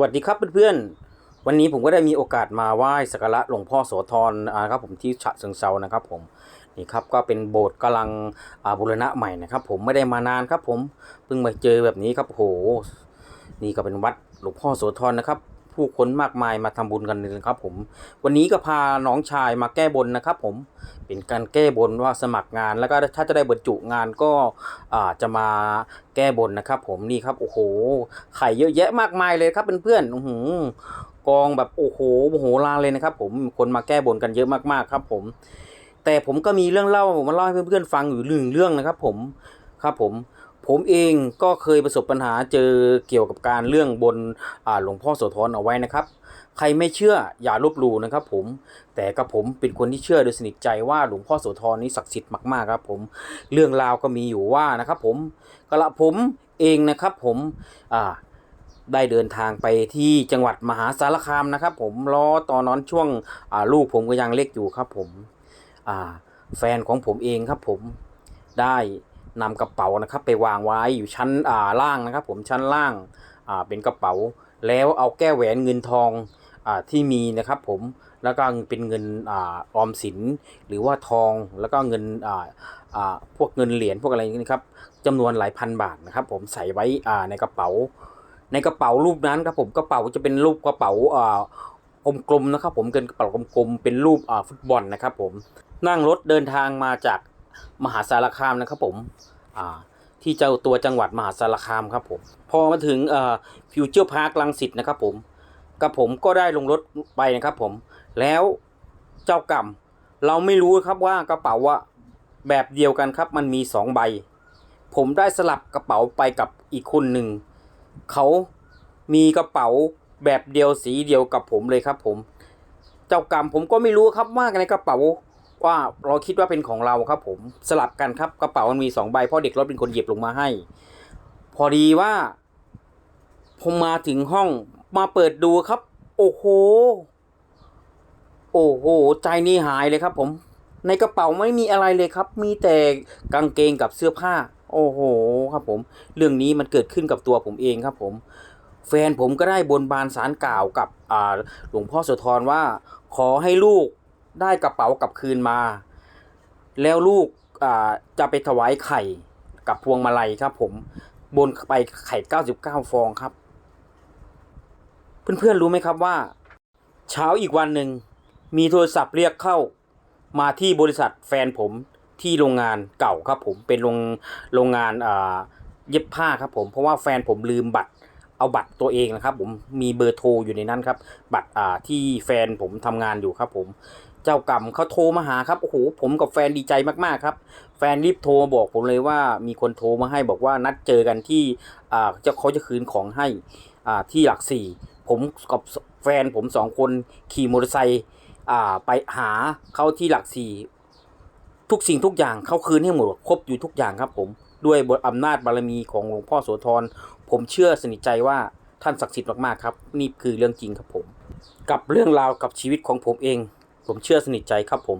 วัสดีครับเพื่อนๆ วันนี้ผมก็ได้มีโอกาสมาไหว้สักการะหลวงพ่อโสธรนะครับผมที่ฉะเชิงเซานะครับผมนี่ครับก็เป็นโบสถ์กำลังบูรณะใหม่นะครับ ผมไม่ได้มานานครับผมเพิ่งมาเจอแบบนี้ครับโหนี่ก็เป็นวัดหลวงพ่อโสธรนะครับ ผู้คนมากมายมาทำบุญกันเลยนะครับผม วันนี้ก็พาน้องชายมาแก้บนนะครับผมเป็นการแก้บนว่าสมัครงานแล้วก็ถ้าจะได้บรรจุงานก็อ่าจะมาแก้บนนะครับ ผมนี่ครับโอ้โหไข่เยอะแยะมากมายเลยครับเพื่อนๆอื้อหือกองแบบโอ้โหโอ้โหลานเลยนะครับ ผมคนมาแก้บนกันเยอะมากๆครับ ผม แต่ผมก็มีเรื่องเล่ามาเล่าให้เพื่อนๆฟังอยู่หนึ่งเรื่องนะครับ ผมครับผม ผมเองก็เคยประสบปัญหาเจอเกี่ยวกับการเรื่องบนหลวงพ่อโสธรเอาไว้นะครับ ใครไม่เชื่ออย่าลบหลู่นะครับ ผมแต่กับผมเป็นคนที่เชื่อโดยสนิทใจว่าหลวงพ่อโสธรนี้ศักดิ์สิทธิ์มากๆครับ ผมเรื่องราวก็มีอยู่ว่านะครับ ผมกระผมเองนะครับ ผมอ่าได้เดินทางไปที่จังหวัดมหาสารคามนะครับ ผมล้อตอนนั้นช่วงลูกผมก็ยังเล็กอยู่ครับ ผมแฟนของผมเองครับ ผมได้ นำกระเป๋านะครับไปวางไว้อยู่ชั้นอ่าล่างนะครับ ผมชั้นล่างอ่าเป็นกระเป๋า แล้วเอาแก้วแหวนเงินทองอ่าที่มีนะครับ ผมแล้วก็เป็นเงินอ่าออมสินหรือว่าทองแล้วก็เงินอ่าอ่าพวกเงินเหรียญพวกอะไรนี้ครับจำนวนหลายพันบาทนะครับ ผมใส่ไว้อ่าในกระเป๋า ในกระเป๋ารูปนั้นครับผมกระเป๋าจะเป็นรูปกระเป๋าอ่ากลมๆนะครับ ผมเป็นกระเป๋ากลมๆเป็นรูปอ่าฟุตบอลนะครับ ผมนั่งรถเดินทางมาจาก มหาสารคามนะครับผมอ่าที่เจ้าตัวจังหวัดมหาสารคามครับผมพอมาถึงอ่าฟิวเจอร์พาร์คลังสิตนะครับผมกับผมก็ได้ลงรถไปนะครับผมแล้วเจ้ากรรมเราไม่รู้ครับว่ากระเป๋าอะแบบเดียวกันครับ มันมีสองใบ ผมได้สลับกระเป๋าไปกับอีกคนหนึ่งเขามีกระเป๋าแบบเดียวสีเดียวกับผมเลยครับผม เจ้ากรรมผมก็ไม่รู้ครับว่าในกระเป๋า ว่าเราคิดว่าเป็นของเราครับ ผมสลับกันครับกระเป๋ามันมีสองใบเพราะเด็กรถเป็นคนหยิบลงมาให้ พอดีว่า ผมมาถึงห้องมาเปิดดูครับ โอ้โห โอ้โห ใจนี่หายเลยครับ ผม ในกระเป๋าไม่มีอะไรเลยครับ มีแต่กางเกงกับเสื้อผ้า โอ้โห ครับผม เรื่องนี้มันเกิดขึ้นกับตัวผมเองครับ ผมแฟนผมก็ได้บนบานสารกล่าวกับหลวงพ่อโสธรว่า ขอให้ลูก ได้กระเป๋ากลับคืนมา แล้วลูกจะไปถวายไข่กับพวงมาลัยครับ ผมบนไปไข่99 ฟองครับ เพื่อนๆรู้ไหมครับว่า เช้าอีกวันหนึ่งมีโทรศัพท์เรียกเข้ามาที่บริษัทแฟนผมที่โรงงานเก่าครับ ผมเป็นโรงโรงงานเย็บผ้าครับ ผมเพราะว่าแฟนผมลืมบัตรเอาบัตรตัวเองนะครับ ผมมีเบอร์โทรอยู่ในนั้นครับ บัตรที่แฟนผมทำงานอยู่ครับ ผม เจ้ากรรมเขาโทรมาหาครับโอ้โหผมกับแฟนดีใจมากๆครับ แฟนรีบโทรมาบอกผมเลยว่ามีคนโทรมาให้บอกว่านัดเจอกันที่อ่าจะเขาจะคืนของให้อ่าที่หลักสี่ผมกับแฟนผมสองคนขี่มอเตอร์ไซค์อ่าไปหาเขาที่หลักสี่ทุกสิ่งทุกอย่างเขาคืนให้หมดครบอยู่ทุกอย่างครับผมด้วยบทอำนาจบารมีของหลวงพ่อโสธรผมเชื่อสนิทใจว่าท่านศักดิ์สิทธิ์มากๆครับ นี่คือเรื่องจริงครับผม กับเรื่องราวกับชีวิตของผมเอง ผมเชื่อสนิทใจครับผม